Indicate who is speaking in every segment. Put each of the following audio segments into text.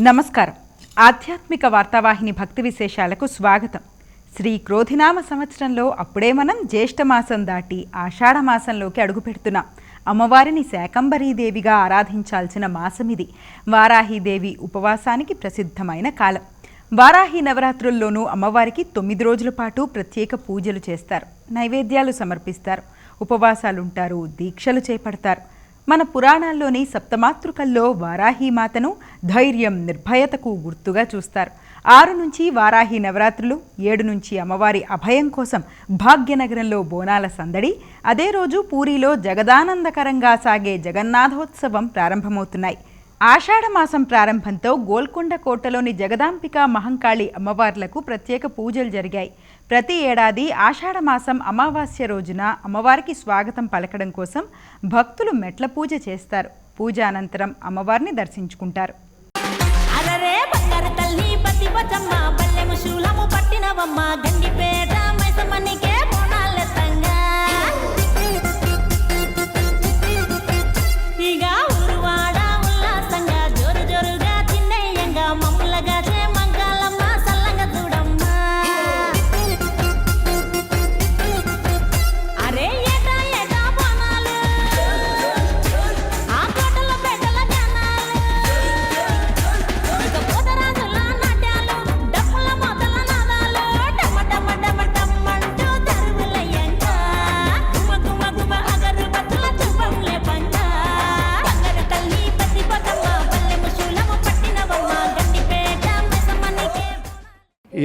Speaker 1: నమస్కారం. ఆధ్యాత్మిక వార్తావాహిని భక్తి విశేషాలకు స్వాగతం. శ్రీ క్రోధినామ సంవత్సరంలో అప్పుడే మనం జ్యేష్ఠమాసం దాటి ఆషాఢ మాసంలోకి అడుగుపెడుతున్నాం అమ్మవారిని శాకంబరీదేవిగా ఆరాధించాల్సిన మాసమిది వారాహీదేవి ఉపవాసానికి ప్రసిద్ధమైన కాలం. వారాహి నవరాత్రుల్లోనూ అమ్మవారికి తొమ్మిది రోజుల పాటు ప్రత్యేక పూజలు చేస్తారు. నైవేద్యాలు సమర్పిస్తారు. ఉపవాసాలుంటారు దీక్షలు చేపడతారు. మన పురాణాల్లోని సప్తమాతృకల్లో వారాహీమాతను ధైర్యం నిర్భయతకు గుర్తుగా చూస్తారు. ఆరు నుంచి వారాహి నవరాత్రులు ఏడు నుంచి అమ్మవారి అభయం కోసం భాగ్యనగరంలో బోనాల సందడి అదే రోజు పూరిలో జగదానందకరంగా సాగే జగన్నాథోత్సవం ప్రారంభమవుతున్నాయి. ఆషాఢ మాసం ప్రారంభంతో గోల్కొండ కోటలోని జగదాంబిక మహంకాళి అమ్మవార్లకు ప్రత్యేక పూజలు జరిగాయి. ప్రతి ఏడాది ఆషాఢమాసం అమావాస్య రోజున అమ్మవారికి స్వాగతం పలకడం కోసం భక్తులు మెట్ల పూజ చేస్తారు. పూజ అనంతరం అమ్మవారిని దర్శించుకుంటారు.
Speaker 2: అరరే పట్టినవమ్మ గండిపేట మైసమ్మనికే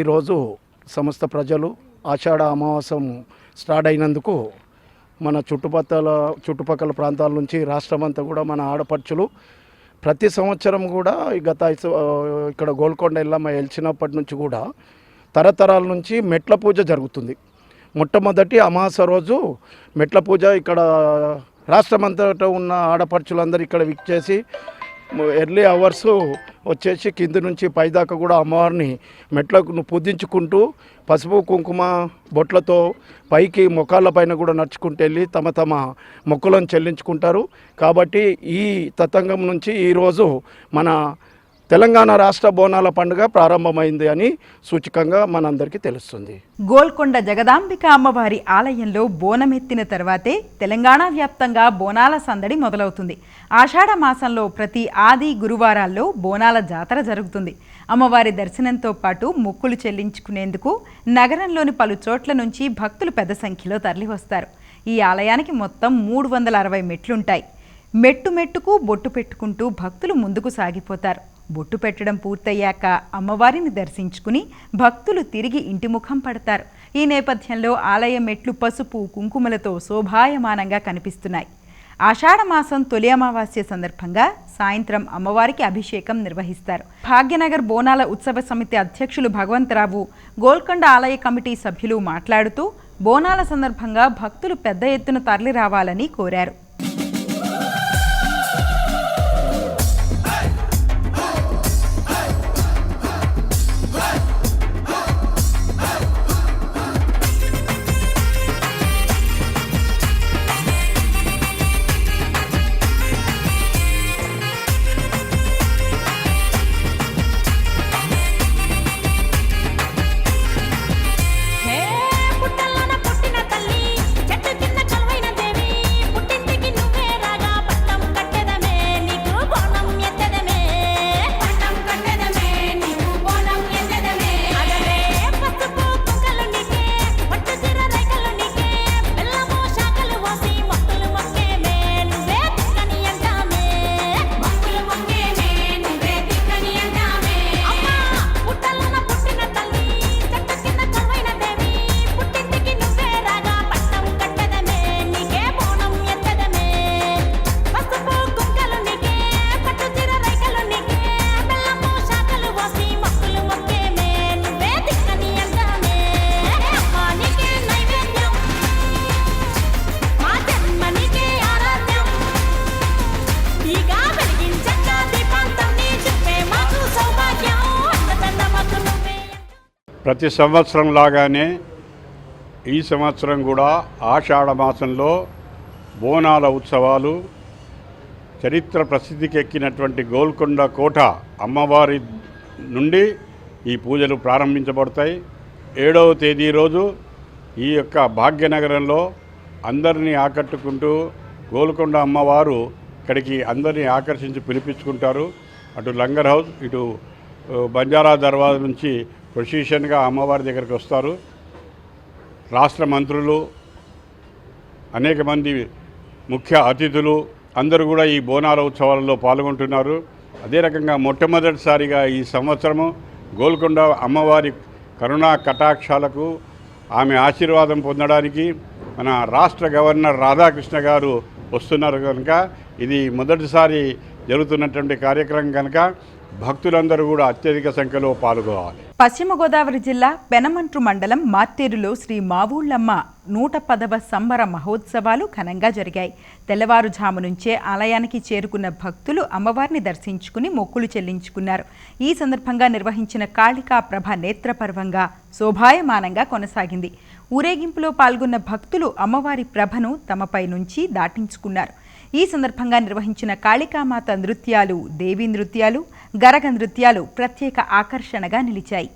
Speaker 3: ఈరోజు సమస్త ప్రజలు ఆషాఢ అమావాసం స్టార్ట్ అయినందుకు మన చుట్టుపక్కల చుట్టుపక్కల ప్రాంతాల నుంచి రాష్ట్రం అంతా కూడా మన ఆడపడుచులు ప్రతి సంవత్సరం కూడా గత ఇక్కడ గోల్కొండ ఎల్లమ్మ వెలిచినప్పటి నుంచి కూడా తరతరాల నుంచి మెట్ల పూజ జరుగుతుంది. మొట్టమొదటి అమాస రోజు మెట్ల పూజ ఇక్కడ రాష్ట్రమంతటా ఉన్న ఆడపడుచులందరూ ఇక్కడ విచ్చేసి ఎర్లీ అవర్స్ వచ్చేసి కింది నుంచి పైదాకా కూడా అమ్మవారిని మెట్లకు పూజించుకుంటూ పసుపు కుంకుమ బొట్లతో పైకి మొక్కల పైన కూడా నడుచుకుంటూ వెళ్ళి తమ తమ మొక్కులను చెల్లించుకుంటారు. కాబట్టి ఈ తతంగం నుంచి ఈరోజు మన తెలంగాణ రాష్ట్ర బోనాల పండుగ ప్రారంభమైంది అని సూచకంగా మనందరికీ తెలుస్తుంది.
Speaker 1: గోల్కొండ జగదాంబిక అమ్మవారి ఆలయంలో బోనమెత్తిన తర్వాతే తెలంగాణ వ్యాప్తంగా బోనాల సందడి మొదలవుతుంది. ఆషాఢ మాసంలో ప్రతి ఆది గురువారాల్లో బోనాల జాతర జరుగుతుంది. అమ్మవారి దర్శనంతో పాటు మొక్కులు చెల్లించుకునేందుకు నగరంలోని పలు చోట్ల నుంచి భక్తులు పెద్ద సంఖ్యలో తరలివస్తారు. ఈ ఆలయానికి మొత్తం మూడు వందల అరవై మెట్లుంటాయి. మెట్టు మెట్టుకు బొట్టు పెట్టుకుంటూ భక్తులు ముందుకు సాగిపోతారు. బొట్టు పెట్టడం పూర్తయ్యాక అమ్మవారిని దర్శించుకుని భక్తులు తిరిగి ఇంటి ముఖం పడతారు. ఈ నేపథ్యంలో ఆలయ మెట్లు పసుపు కుంకుమలతో శోభాయమానంగా కనిపిస్తున్నాయి. ఆషాఢ మాసం తొలి అమావాస్య సందర్భంగా సాయంత్రం అమ్మవారికి అభిషేకం నిర్వహిస్తారు. భాగ్యనగర్ బోనాల ఉత్సవ సమితి అధ్యక్షులు భగవంతరావు గోల్కొండ ఆలయ కమిటీ సభ్యులు మాట్లాడుతూ బోనాల సందర్భంగా భక్తులు పెద్ద ఎత్తున తరలి రావాలని కోరారు.
Speaker 4: ప్రతి సంవత్సరం లాగానే ఈ సంవత్సరం కూడా ఆషాఢ మాసంలో బోనాల ఉత్సవాలు చరిత్ర ప్రసిద్ధికి ఎక్కినటువంటి గోల్కొండ కోట అమ్మవారి నుండి ఈ పూజలు ప్రారంభించబడతాయి. ఏడవ తేదీ రోజు ఈ యొక్క భాగ్యనగరంలో అందరినీ ఆకట్టుకుంటూ గోల్కొండ అమ్మవారు ఇక్కడికి అందరినీ ఆకర్షించి పిలిపించుకుంటారు. అటు లంగర్ హౌస్ ఇటు బంజారా దర్వాజ నుంచి ప్రొసీషన్గా అమ్మవారి దగ్గరికి వస్తారు. రాష్ట్ర మంత్రులు అనేక మంది ముఖ్య అతిథులు అందరూ కూడా ఈ బోనాల ఉత్సవాలలో పాల్గొంటున్నారు. అదే రకంగా మొట్టమొదటిసారిగా ఈ సంవత్సరము గోల్కొండ అమ్మవారి కరుణా కటాక్షాలకు ఆమె ఆశీర్వాదం పొందడానికి మన రాష్ట్ర గవర్నర్ రాధాకృష్ణ గారు వస్తున్నారు కనుక ఇది మొదటిసారి జరుగుతున్నటువంటి కార్యక్రమం కనుక భక్తులందరూ కూడా అత్యధిక సంఖ్యలో పాల్గొవాలి
Speaker 1: పశ్చిమ గోదావరి జిల్లా పెనమంట్రు మండలం మార్తేరులో శ్రీ మావూళ్ళమ్మ నూట పదవ సంబర మహోత్సవాలు ఘనంగా జరిగాయి. తెల్లవారుజాము నుంచే ఆలయానికి చేరుకున్న భక్తులు అమ్మవారిని దర్శించుకుని మొక్కులు చెల్లించుకున్నారు. ఈ సందర్భంగా నిర్వహించిన కాళికా ప్రభ నేత్రపర్వంగా శోభాయమానంగా కొనసాగింది. ఊరేగింపులో పాల్గొన్న భక్తులు అమ్మవారి ప్రభను తమపై నుంచి దాటించుకున్నారు. ఈ సందర్భంగా నిర్వహించిన కాళికామాత నృత్యాలు దేవీ నృత్యాలు గరగ నృత్యాలు ప్రత్యేక ఆకర్షణగా నిలిచాయి.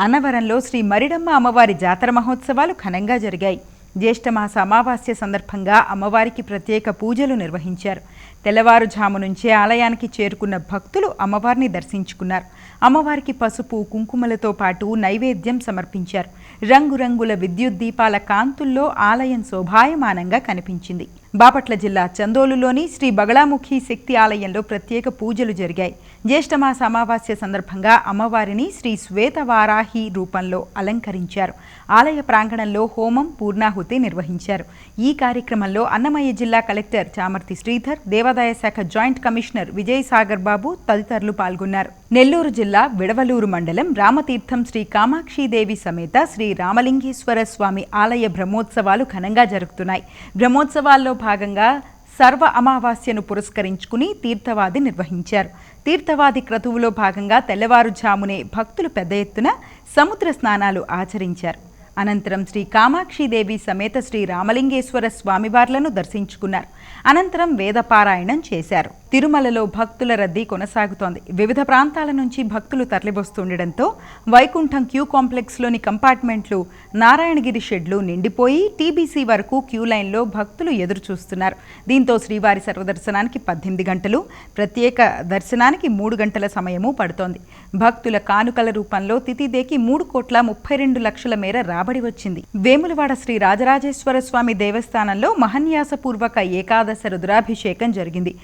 Speaker 1: అన్నవరంలో శ్రీ మరిడమ్మ అమ్మవారి జాతర మహోత్సవాలు ఘనంగా జరిగాయి. జ్యేష్ఠమాస అమావాస్య సందర్భంగా అమ్మవారికి ప్రత్యేక పూజలు నిర్వహించారు. తెల్లవారుజాము నుంచే ఆలయానికి చేరుకున్న భక్తులు అమ్మవారిని దర్శించుకున్నారు. అమ్మవారికి పసుపు కుంకుమలతో పాటు నైవేద్యం సమర్పించారు. రంగురంగుల విద్యుత్ దీపాల కాంతుల్లో ఆలయం శోభాయమానంగా కనిపించింది. బాపట్ల జిల్లా చందోలులోని శ్రీ బగళాముఖి శక్తి ఆలయంలో ప్రత్యేక పూజలు జరిగాయి. జ్యేష్ఠమాస అమావాస్య సందర్భంగా అమ్మవారిని శ్రీ శ్వేతవారాహి రూపంలో అలంకరించారు. ఆలయ ప్రాంగణంలో హోమం పూర్ణాహుతి నిర్వహించారు. ఈ కార్యక్రమంలో అన్నమయ్య జిల్లా కలెక్టర్ చామర్తి శ్రీధర్ దేవాదాయ శాఖ జాయింట్ కమిషనర్ విజయ్ సాగర్ బాబు తదితరులు పాల్గొన్నారు. నెల్లూరు జిల్లా విడవలూరు మండలం రామతీర్థం శ్రీ కామాక్షిదేవి సమేత శ్రీ రామలింగేశ్వర స్వామి ఆలయ బ్రహ్మోత్సవాలు ఘనంగా జరుగుతున్నాయి. బ్రహ్మోత్సవాల్లో భాగంగా సర్వ అమావాస్యను పురస్కరించుకుని తీర్థవాది నిర్వహించారు. తీర్థవాది క్రతువులో భాగంగా తెల్లవారుజామునే భక్తులు పెద్ద ఎత్తున సముద్ర స్నానాలు ఆచరించారు. అనంతరం శ్రీ కామాక్షిదేవి సమేత శ్రీ రామలింగేశ్వర స్వామివార్లను దర్శించుకున్నారు. అనంతరం వేదపారాయణం చేశారు. తిరుమలలో భక్తుల రద్దీ కొనసాగుతోంది. వివిధ ప్రాంతాల నుంచి భక్తులు తరలివస్తుండటంతో వైకుంఠం క్యూ కాంప్లెక్స్లోని కంపార్ట్మెంట్లు నారాయణగిరి షెడ్లు నిండిపోయి టీబీసీ వరకు క్యూ లైన్లో భక్తులు ఎదురు చూస్తున్నారు దీంతో శ్రీవారి సర్వదర్శనానికి పద్దెనిమిది గంటలు ప్రత్యేక దర్శనానికి మూడు గంటల సమయము పడుతోంది. భక్తుల కానుకల రూపంలో తిథిదేకి మూడు కోట్ల ముప్పై రెండు లక్షల మేర రాబడి వచ్చింది. వేములవాడ శ్రీ రాజరాజేశ్వర స్వామి దేవస్థానంలో మహన్యాసపూర్వక ఏకాదశ రుద్రాభిషేకం జరిగింది.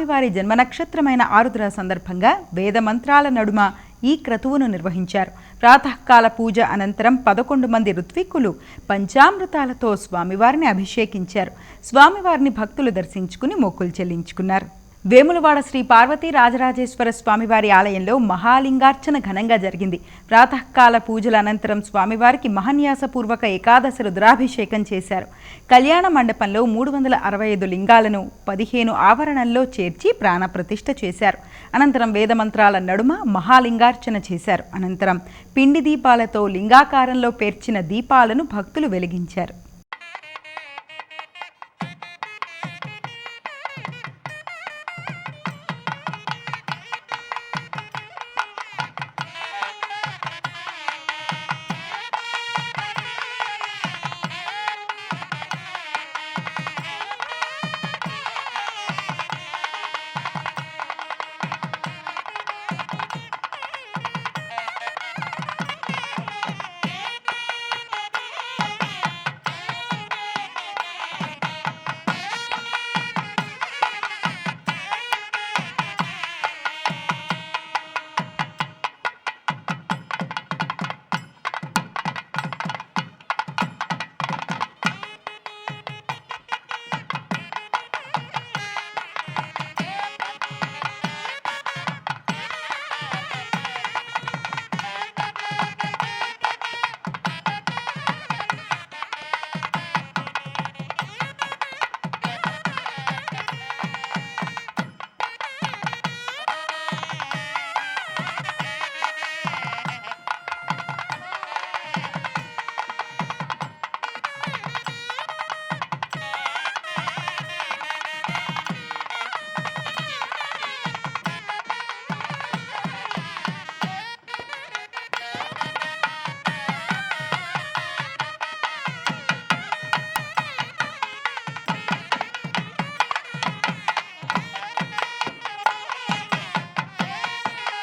Speaker 1: స్వామివారి జన్మ నక్షత్రమైన ఆరుద్ర సందర్భంగా వేద మంత్రాల నడుమ ఈ క్రతువును నిర్వహించారు. ప్రాతకాల పూజ అనంతరం పదకొండు మంది ఋత్విక్కులు పంచామృతాలతో స్వామివారిని అభిషేకించారు. స్వామివారిని భక్తులు దర్శించుకుని మొక్కులు చెల్లించుకున్నారు. వేములవాడ శ్రీ పార్వతీ రాజరాజేశ్వర స్వామివారి ఆలయంలో మహాలింగార్చన ఘనంగా జరిగింది. ప్రాతకాల పూజల అనంతరం స్వామివారికి మహన్యాసపూర్వక ఏకాదశ రుద్రాభిషేకం చేశారు. కళ్యాణ మండపంలో మూడు వందల అరవై ఐదు లింగాలను పదిహేను ఆవరణల్లో చేర్చి ప్రాణప్రతిష్ఠ చేశారు. అనంతరం వేదమంత్రాల నడుమ మహాలింగార్చన చేశారు. అనంతరం పిండి దీపాలతో లింగాకారంలో పేర్చిన దీపాలను భక్తులు వెలిగించారు.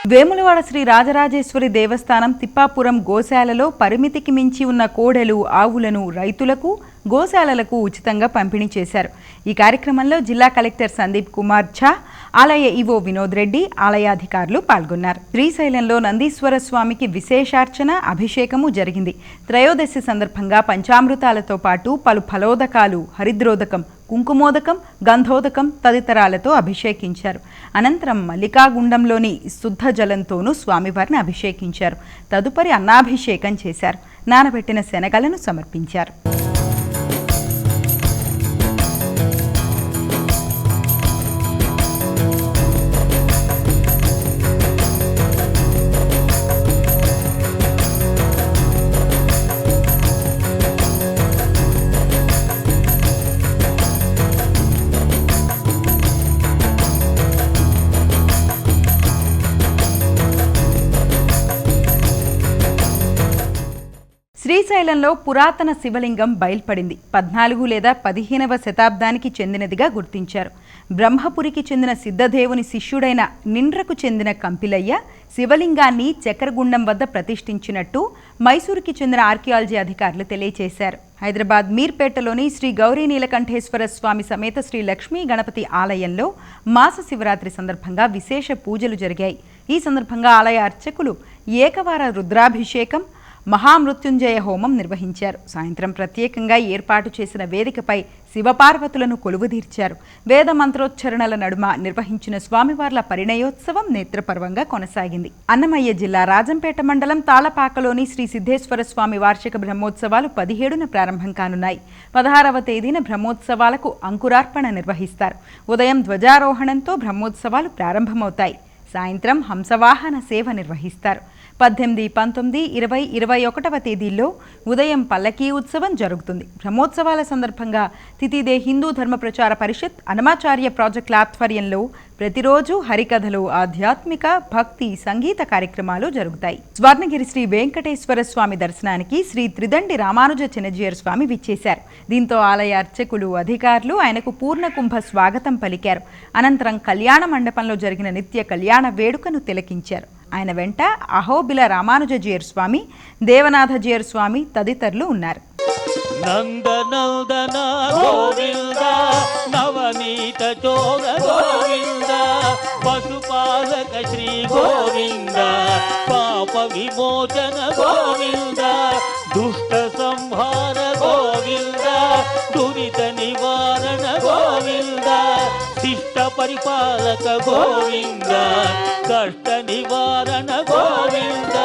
Speaker 1: వేములవాడ శ్రీ రాజరాజేశ్వరి దేవస్థానం తిప్పాపురం గోశాలలో పరిమితికి మించి ఉన్న కోడెలు ఆవులను రైతులకు గోశాలలకు ఉచితంగా పంపిణీ చేశారు. ఈ కార్యక్రమంలో జిల్లా కలెక్టర్ సందీప్ కుమార్ ఝా ఆలయ ఈవో వినోద్ రెడ్డి ఆలయాధికారులు పాల్గొన్నారు. శ్రీశైలంలో నందీశ్వర స్వామికి విశేషార్చన అభిషేకము జరిగింది. త్రయోదశి సందర్భంగా పంచామృతాలతో పాటు పలు ఫలోదకాలు హరిద్రోదకం కుంకుమోదకం గంధోదకం తదితరాలతో అభిషేకించారు. అనంతరం మల్లికాగుండంలోని శుద్ధ జలంతోనూ స్వామివారిని అభిషేకించారు. తదుపరి అన్నాభిషేకం చేశారు. నానబెట్టిన శనగలను సమర్పించారు. శ్రీశైలంలో పురాతన శివలింగం బయల్పడింది. పద్నాలుగు లేదా పదిహేనవ శతాబ్దానికి చెందినదిగా గుర్తించారు. బ్రహ్మపురికి చెందిన సిద్ధదేవుని శిష్యుడైన నిండ్రకు చెందిన కంపిలయ్య శివలింగాన్ని చక్రగుండం వద్ద ప్రతిష్ఠించినట్టు మైసూరుకి చెందిన ఆర్కియాలజీ అధికారులు తెలియజేశారు హైదరాబాద్ మీర్పేటలోని శ్రీ గౌరీ నీలకంఠేశ్వర స్వామి సమేత శ్రీ లక్ష్మీ గణపతి ఆలయంలో మాస శివరాత్రి సందర్భంగా విశేష పూజలు జరిగాయి. ఈ సందర్భంగా ఆలయ అర్చకులు ఏకవార రుద్రాభిషేకం మహామృత్యుంజయ హోమం నిర్వహించారు. సాయంత్రం ప్రత్యేకంగా ఏర్పాటు చేసిన వేదికపై శివపార్వతులను కొలువుదీర్చారు. వేద మంత్రోచ్చరణల నడుమ నిర్వహించిన స్వామివార్ల పరిణయోత్సవం నేత్రపర్వంగా కొనసాగింది. అన్నమయ్య జిల్లా రాజంపేట మండలం తాళపాకలోని శ్రీ సిద్ధేశ్వర స్వామి వార్షిక బ్రహ్మోత్సవాలు పదిహేడున ప్రారంభం కానున్నాయి. పదహారవ తేదీన బ్రహ్మోత్సవాలకు అంకురార్పణ నిర్వహిస్తారు. ఉదయం ధ్వజారోహణంతో బ్రహ్మోత్సవాలు ప్రారంభమవుతాయి. సాయంత్రం హంసవాహన సేవ నిర్వహిస్తారు. పద్దెనిమిది పంతొమ్మిది ఇరవై ఇరవై ఒకటవ తేదీల్లో ఉదయం పల్లకీ ఉత్సవం జరుగుతుంది. బ్రహ్మోత్సవాల సందర్భంగా తితిదే హిందూ ధర్మ ప్రచార పరిషత్ అనమాచార్య ప్రాజెక్టుల ఆధ్వర్యంలో ప్రతిరోజు హరికథలు ఆధ్యాత్మిక భక్తి సంగీత కార్యక్రమాలు జరుగుతాయి. స్వర్ణగిరి శ్రీ వెంకటేశ్వర స్వామి దర్శనానికి శ్రీ త్రిదండి రామానుజ చిన్నజీయర్ స్వామి విచ్చేశారు. దీంతో ఆలయ అర్చకులు అధికారులు ఆయనకు పూర్ణ కుంభ స్వాగతం పలికారు. అనంతరం కళ్యాణ మండపంలో జరిగిన నిత్య కళ్యాణ వేడుకను తిలకించారు. ఆయన వెంట అహోబిల రామానుజజీయర్ స్వామి దేవనాథజీయర్ స్వామి తదితరులు ఉన్నారు.
Speaker 5: నందనందన గోవింద నవనీత చోర గోవింద పశుపాలక శ్రీ గోవింద పాప విమోచన గోవింద దుష్ట సంహార గోవింద దురిత నివా పరిపాలక గోవింద కష్ట నివారణ గోవింద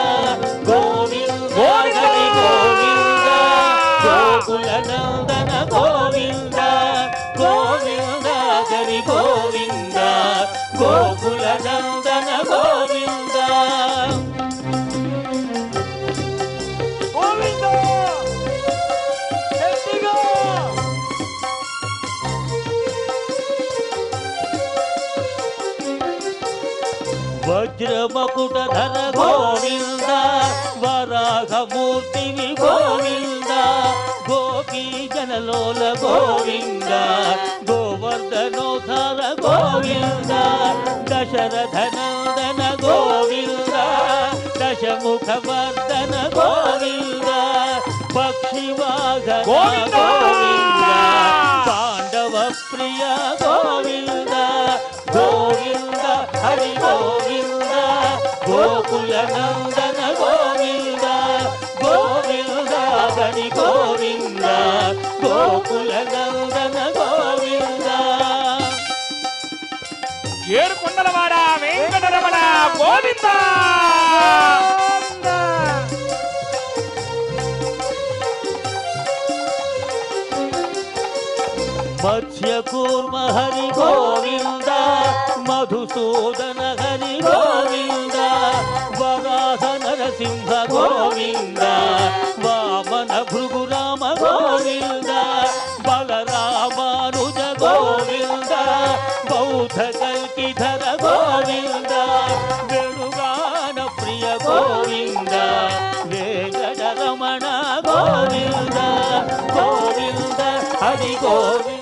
Speaker 5: గోవింద గోవింద గోకుల నందన గోవింద గోవింద గరి గోవింద గోకుల నందన గోవింద. వజ్రమకుట ధర గోవింద వరాహమూర్తివి గోవింద గోపీ జనలోల గోవింద గోవర్ధనోధర గోవింద దశరథనందన గోవింద దశముఖవర్ధన గోవింద పక్షివాహన గోవింద! పాండవ ప్రియ గోవింద గోవింద హరి గోవింద గోకుల నందన గోవింద గోవింద హరి గోవింద గోకుల నందన గోవింద.
Speaker 6: ఏడు కొండలవాడ వెంకటరమణ గోవింద!
Speaker 5: మత్స్యకూర్మ హరి గోవింద మధుసూదన హరి గోవింద వరాహ నరసింహ గోవింద వామన భృగురామ గోవింద బలరామానుజ గోవింద బౌద్ధ కల్కిధర గోవింద వేణుగాన ప్రియ గోవింద వేంకట రమణ గోవింద గోవింద హరి గోవింద